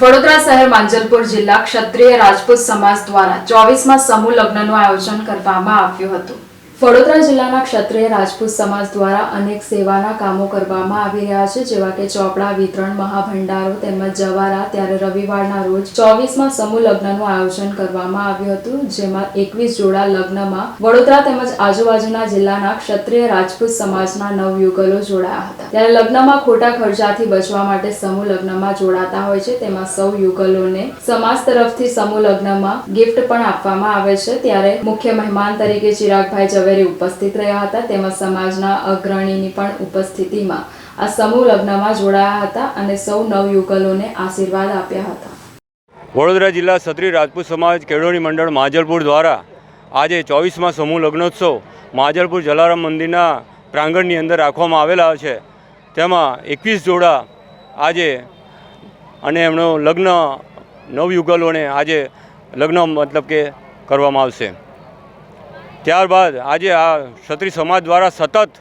વડોદરા શહેર માંજલપુર જિલ્લા ક્ષત્રિય રાજપૂત સમાજ દ્વારા ચોવીસમાં સમૂહ લગ્નનું આયોજન કરવામાં આવ્યું હતું. વડોદરા જિલ્લાના ક્ષત્રિય રાજપૂત સમાજ દ્વારા અનેક સેવાના કામો કરવામાં આવી રહ્યા છે, જેવા કે ચોપડા વિતરણ, મહાભંડારો તેમજ જવારા. ત્યારે રવિવારના રોજ ચોવીસમાં સમૂહ લગ્નનું આયોજન કરવામાં આવ્યું હતું, જેમાં એકવીસ જોડા લગ્નમાં વડોદરા તેમજ આજુબાજુના જિલ્લાના ક્ષત્રિય રાજપૂત સમાજના નવયુગલો જોડાયા હતા. ત્યારે લગ્નમાં ખોટા ખર્ચાથી બચવા માટે સમૂહ લગ્નમાં જોડાતા હોય છે. તેમાં સૌ યુગલોને સમાજ તરફથી સમૂહ લગ્નમાં ગિફ્ટ પણ આપવામાં આવે છે. ત્યારે મુખ્ય મહેમાન તરીકે ચિરાગભાઈ ઝવેરી ઉપસ્થિત રહ્યા હતા તેમજ સમાજના અગ્રણીની પણ ઉપસ્થિતિમાં આ સમૂહ લગ્નમાં જોડાયા હતા અને સૌ નવયુગલોને આશીર્વાદ આપ્યા હતા. વડોદરા જિલ્લા ક્ષત્રિય રાજપૂત સમાજ કેળવણી મંડળ માજલપુર દ્વારા આજે ચોવીસમાં સમૂહ લગ્નોત્સવ માજલપુર જલારામ મંદિરના પ્રાંગણની અંદર રાખવામાં આવેલા છે. તેમાં એકવીસ જોડા આજે અને એમનો લગ્ન નવયુગલોને આજે લગ્ન મતલબ કે કરવામાં આવશે. ત્યારબાદ આજે આ ક્ષત્રિય સમાજ દ્વારા સતત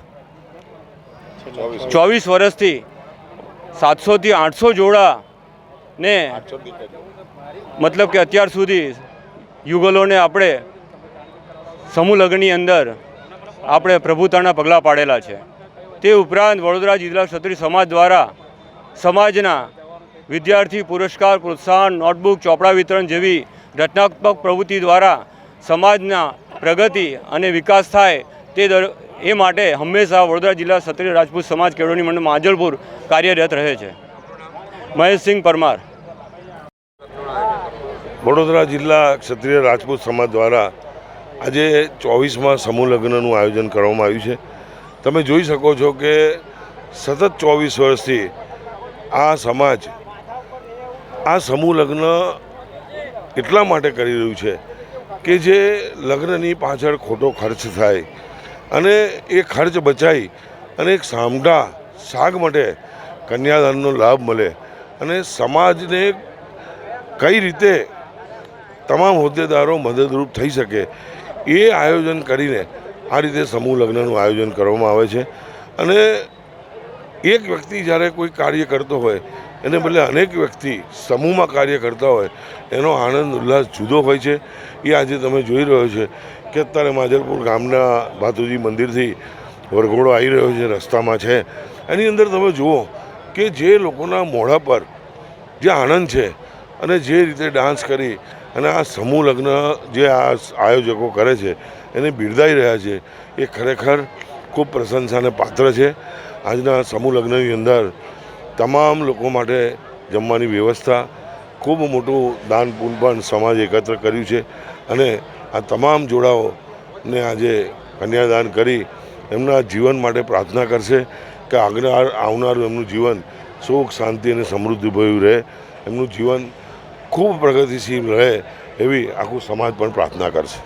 ચોવીસ વર્ષથી સાતસોથી આઠસો જોડા ને મતલબ કે અત્યાર સુધી યુગલોને આપણે સમૂહ લગ્નની અંદર આપણે પ્રભુતાના પગલાં પાડેલા છે. તે ઉપરાંત વડોદરા જિલ્લા ક્ષત્રિય સમાજ દ્વારા સમાજના વિદ્યાર્થી પુરસ્કાર, પ્રોત્સાહન, નોટબુક, ચોપડા વિતરણ જેવી રચનાત્મક પ્રવૃત્તિ દ્વારા સમાજના પ્રગતિ અને વિકાસ થાય તે દર એ માટે હંમેશા વડોદરા જિલ્લા ક્ષત્રિય રાજપૂત સમાજ કેળવણી મંડળ માંજલપુર કાર્યરત રહે છે. મહેશસિંહ પરમાર. વડોદરા જિલ્લા ક્ષત્રિય રાજપૂત સમાજ દ્વારા આજે ચોવીસમાં સમૂહ લગ્નનું આયોજન કરવામાં આવ્યું છે. તમે જોઈ શકો છો કે સતત ચોવીસ વર્ષથી આ સમાજ આ સમૂહ લગ્ન એટલા માટે કરી રહ્યું છે કે જે લગ્નની પાછળ ખોટો ખર્ચ થાય અને એ ખર્ચ બચાવી અને એક સામઢા શાક માટે કન્યાદાનનો લાભ મળે અને સમાજને કઈ રીતે તમામ હોદ્દેદારો મદદરૂપ થઈ શકે એ આયોજન કરીને આ રીતે સમૂહ લગ્નનું આયોજન કરવામાં આવે છે. અને એક વ્યક્તિ જ્યારે કોઈ કાર્ય કરતો હોય, એને બદલે અનેક વ્યક્તિ સમૂહમાં કાર્ય કરતા હોય, એનો આનંદ, ઉલ્લાસ જુદો હોય છે. એ આજે તમે જોઈ રહ્યો છે કે અત્યારે માજલપુર ગામના ભાતુજી મંદિરથી વરઘોડો આવી રહ્યો છે, રસ્તામાં છે. એની અંદર તમે જુઓ કે જે લોકોના મોઢા પર જે આનંદ છે અને જે રીતે ડાન્સ કરી અને આ સમૂહ લગ્ન જે આ આયોજકો કરે છે, એને બિરદાઈ રહ્યા છે, એ ખરેખર ખૂબ પ્રશંસાને પાત્ર છે. આજના સમૂહ લગ્નની અંદર તમામ લોકો માટે જમવાની વ્યવસ્થા, ખૂબ મોટું દાન પૂન પણ સમાજ એકત્ર કર્યું છે અને આ તમામ જોડાઓને આજે કન્યાદાન કરી એમના જીવન માટે પ્રાર્થના કરશે કે આગળ આવનારું એમનું જીવન સુખ, શાંતિ અને સમૃદ્ધિભર્યું રહે, એમનું જીવન ખૂબ પ્રગતિશીલ રહે એવી આખું સમાજ પણ પ્રાર્થના કરશે.